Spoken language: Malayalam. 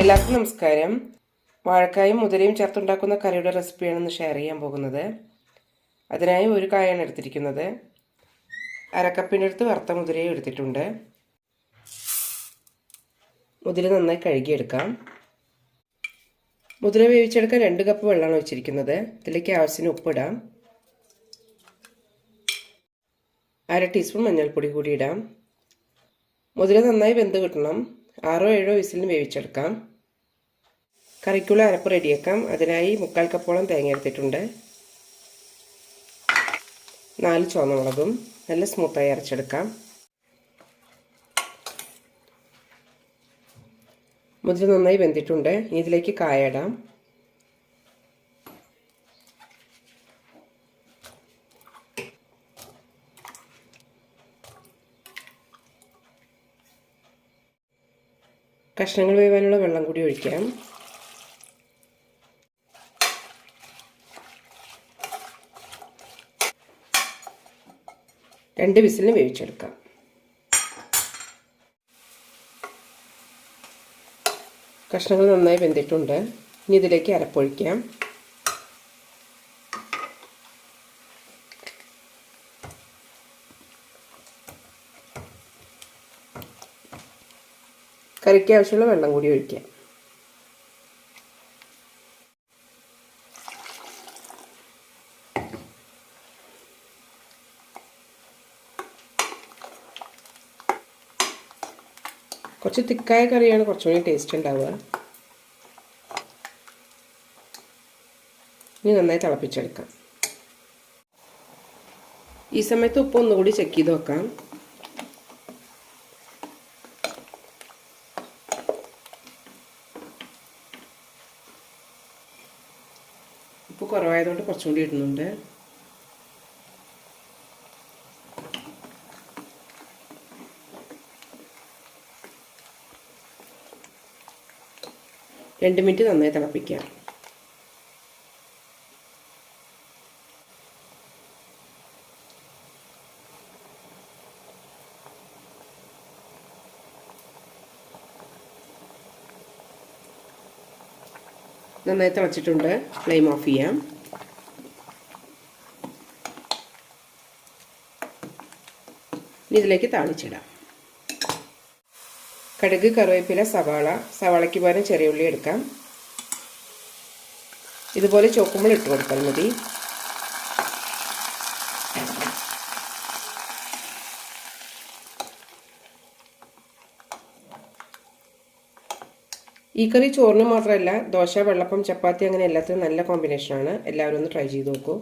എല്ലാവർക്കും നമസ്കാരം. വാഴക്കായും മുതിരയും ചേർത്തുണ്ടാക്കുന്ന കറിയുടെ റെസിപ്പിയാണ് ഇന്ന് ഷെയർ ചെയ്യാൻ പോകുന്നത്. അതിനായി ഒരു കായാണ് എടുത്തിരിക്കുന്നത്. അരക്കപ്പിന്റെ അടുത്ത് വറുത്ത മുതിരയും എടുത്തിട്ടുണ്ട്. മുതിര നന്നായി കഴുകിയെടുക്കാം. മുതിര വേവിച്ചെടുക്കാൻ രണ്ട് കപ്പ് വെള്ളമാണ് വെച്ചിരിക്കുന്നത് ഇതിലേക്ക് ആവശ്യത്തിന് ഉപ്പിടാം. അര ടീസ്പൂൺ മഞ്ഞൾപ്പൊടി കൂടി ഇടാം. മുതിര നന്നായി വെന്ത് കിട്ടണം. ആറോ ഏഴോ വിസിലിന് വേവിച്ചെടുക്കാം. കറിക്കുള്ള അരപ്പ് റെഡിയാക്കാം. അതിനായി മുക്കാൽ കപ്പോളം തേങ്ങ എടുത്തിട്ടുണ്ട്. നാല് ചുവന്നമുളകും നല്ല സ്മൂത്തായി അരച്ചെടുക്കാം. മുതിര നന്നായി വെന്തിട്ടുണ്ട്. ഇതിലേക്ക് കായ ഇടാം. കഷ്ണങ്ങൾ വേവാനുള്ള വെള്ളം കൂടി ഒഴിക്കാം. രണ്ട് വിസിലിന് വേവിച്ചെടുക്കാം. കഷ്ണങ്ങൾ നന്നായി വെന്തിട്ടുണ്ട്. ഇനി ഇതിലേക്ക് അരപ്പൊഴിക്കാം. കറിക്ക് ആവശ്യമുള്ള വെള്ളം കൂടി ഒഴിക്കാം. കുറച്ച് തിക്കായ കറിയാണ് കുറച്ചുകൂടി ടേസ്റ്റ് ഉണ്ടാവുക. ഇനി നന്നായി തിളപ്പിച്ചെടുക്കാം. ഈ സമയത്ത് ഉപ്പ് ഒന്നുകൂടി ചെക്ക് ചെയ്ത് വെക്കാം. ഉപ്പ് കുറവായതുകൊണ്ട് കുറച്ചും കൂടി ഇടുന്നുണ്ട്. രണ്ട് മിനിറ്റ് നന്നായി തിളപ്പിക്കാം. നന്നായി തിളച്ചിട്ടുണ്ട് ഫ്ലെയിം ഓഫ് ചെയ്യാം. ഇനി ഇതിലേക്ക് താളിച്ചിടാം. കടുക് കറിവേപ്പില സവാള സവാളയ്ക്ക് പകരം ചെറിയ ഉള്ളി എടുക്കാം. ഇതുപോലെ ചോക്കുമ്പോൾ ഇട്ട് കൊടുത്താൽ മതി. ഈ കറി ചോറിന് മാത്രമല്ല ദോശ വെള്ളപ്പം ചപ്പാത്തി അങ്ങനെ എല്ലാത്തിനും നല്ല കോമ്പിനേഷനാണ് എല്ലാവരും ഒന്ന് ട്രൈ ചെയ്ത് നോക്കൂ.